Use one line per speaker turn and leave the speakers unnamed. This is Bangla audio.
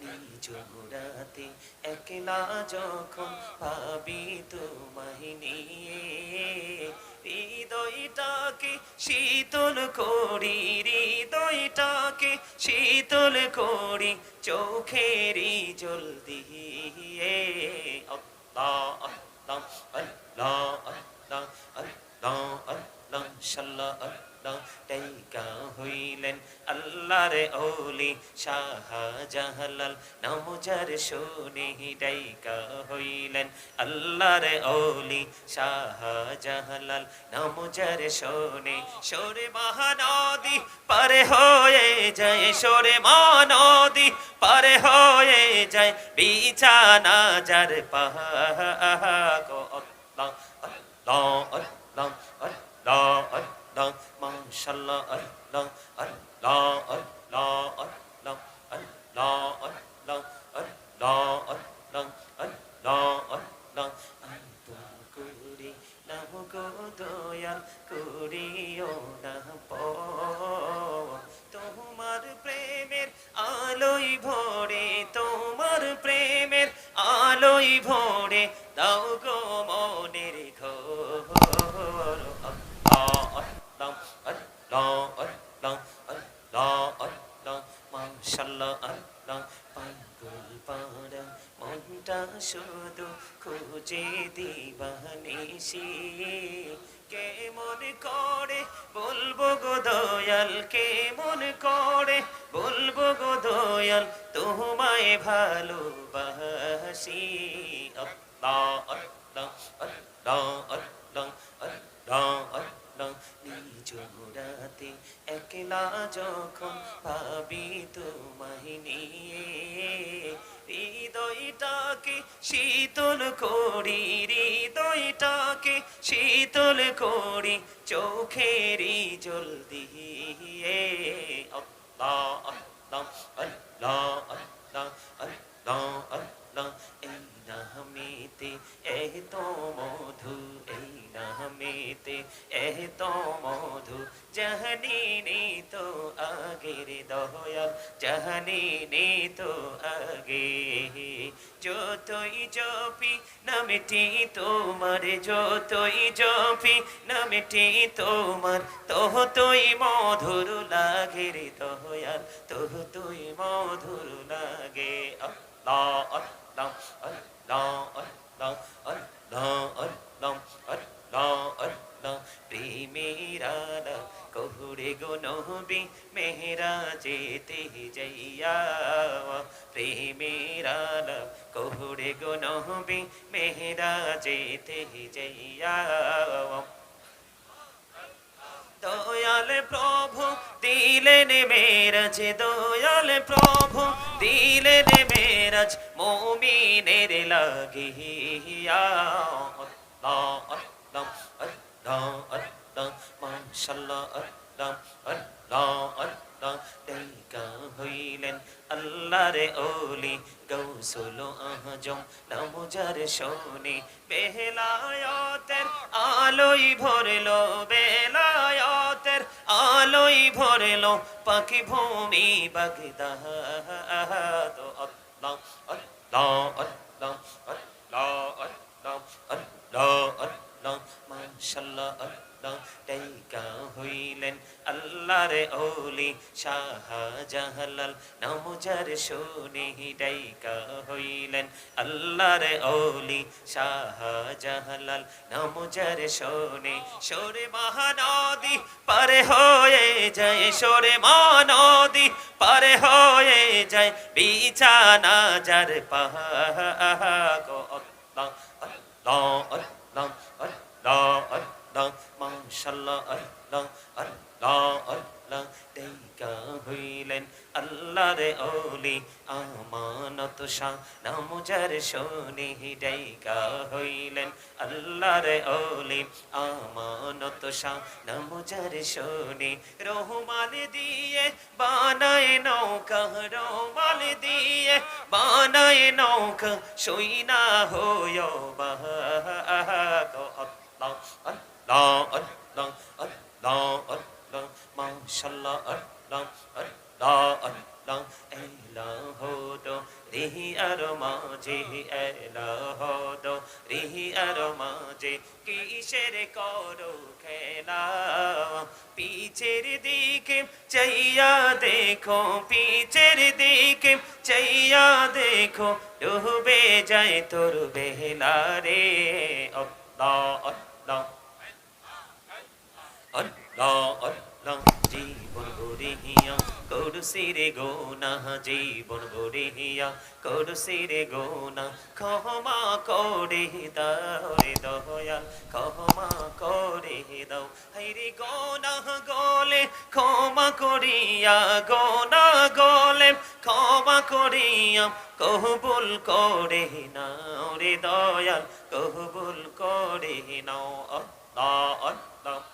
নিজ একলা যখন তোমায় নিয়ে হৃদয়টাকে শীতল করি হৃদয়টাকে শীতল করি চোখেরই জল দিয়ে আল্লাহ আল্লাহ আল্লাহ আল্লাহ আল্লাহ আল্লাহ টাইকা হইলেন আল্লাহর ওলি শাহজাহালাল। নামজার শুনে ডাইকা হইলেন আল্লাহর ওলি শাহজাহালাল। নামজার শুনে সরে মহানদী পারে হয়ে যায়, সরে মহানদী পারে হয়ে যায়, বিছানা যার পাহা আল্লাহ আল্লাহ মাশাআল্লাহ আল্লাহ আল্লাহ আল্লাহ আল্লাহ আল্লাহ আল্লাহ আল্লাহ আল্লাহ আল্লাহ আল্লাহ করি নাম গো করিও না তোমার প্রেমের আলোই ভরে তোমার প্রেমের আলোই ভরে দাও গো মনের ঘর আল্লাহ আল্লাহ আল্লাহ আল্লাহ আল্লাহ আল্লাহ মাশাআল্লাহ আল্লাহ পাগল পারা মনটা শুধু খুঁজে দিবানিসি কে মন করে বলব গো দয়াল, কে মন করে বলব গো দয়াল, তোমায় ভালোবাসি। আল্লাহ আল্লাহ আল্লাহ আল্লাহ আল্লাহ নিজ রাতে একলা যখন হৃদয়টাকে শীতল করি, হৃদয়টাকে শীতল করি চোখেরই জল দিয়ে। আল্লাহ আল্লাহ আল্লাহ আল্লাহ আল্লাহ আল্লাহ, এই নামেতে এত মধু, এই নামেতে এত মধু, জাহানি নি তো আগের দয়াল, জাহানি নি তো আগে। যতই জপি, নামটি তোমার, যতই জপি, নামটি তোমার তোহ তুই মধুর লাগে রে দয়াল তোহ তুই মধুর লাগে। আল্লাহ আল্লাহ আল্লাহ আল্লাহ আল্লাহ আল্লাহ আল্লাহ আল্লাহ প্রেমেরা কহুরে গো নহবি মেহরা যেতে যাইয়া প্রেমেরা কহুরে গো নহবি মেহরা যেতে যাইয়া দয়াল প্রভু দিলেন মেরাজ দয়াল প্রভু দিলেন মেরাজ মোমিনের লাগিয়া আল্লাহ আল্লাহ আল্লাহ, মাশাআল্লাহ, আল্লাহ আল্লাহ আল্লাহ। ডাইকা হইলেন আল্লাহর ওলি, গৌসুল আজম নামুজার শোনে। বেলায়াতের আলোই ভরলো, বেলায়াতের আলোই ভরলো, পাখি ভূমি বাগদাদ। আল্লাহ আল্লাহ আল্লাহ আল্লাহ আল্লাহ আল্লাহ মাশাআল্লাহ আল্লাহ টাইকা হইলেন আল্লাহর ওলি শাহজাহালাল, নামজার শুনে ডাইকা হইলেন আল্লাহর ওলি শাহজাহালাল, নামজার শুনে সরে মহানদী পারে হয়ে যায়, সরে মহানদী পারে হয়ে যায়, বিছানা যার পাহা আল্লাহ আল্লাহ মাশাআল্লাহ আল্লাহ আল্লাহ আল্লাহ। দেইকা হইলেন আল্লাহর ওলি, আমানত শাহ নামজার শোনে। ডাইকা হইলেন আল্লাহর ওলি, আমানত শাহ নামজার শোনে। রহমান দিয়ে বানায় নৌকা, রহমান দিয়ে বানায় নৌকা। সইনা হয় বাহা আল্লাহ আল্লাহ। আর আর কিসের করো খেলা চাইয়া দেখো চাইয়া দেখো ডুবে যায় তোর বেলা রে আল্লাহ আল্লাহ আল্লাহ আল্লাহ জীবন গড়িয়া করছি রে গোনা, জীবন গড়িয়া করছি রে গোনা। ক্ষমা করে দাও রে দয়াল, ক্ষমা করে দাও। হাই রে গোনা গলে, ক্ষমা করিয়া গোনা গলে, ক্ষমা করিয়া কহবুল করে নাও রে দয়াল কহবুল করে নাও। আল্লাহ আল্লাহ।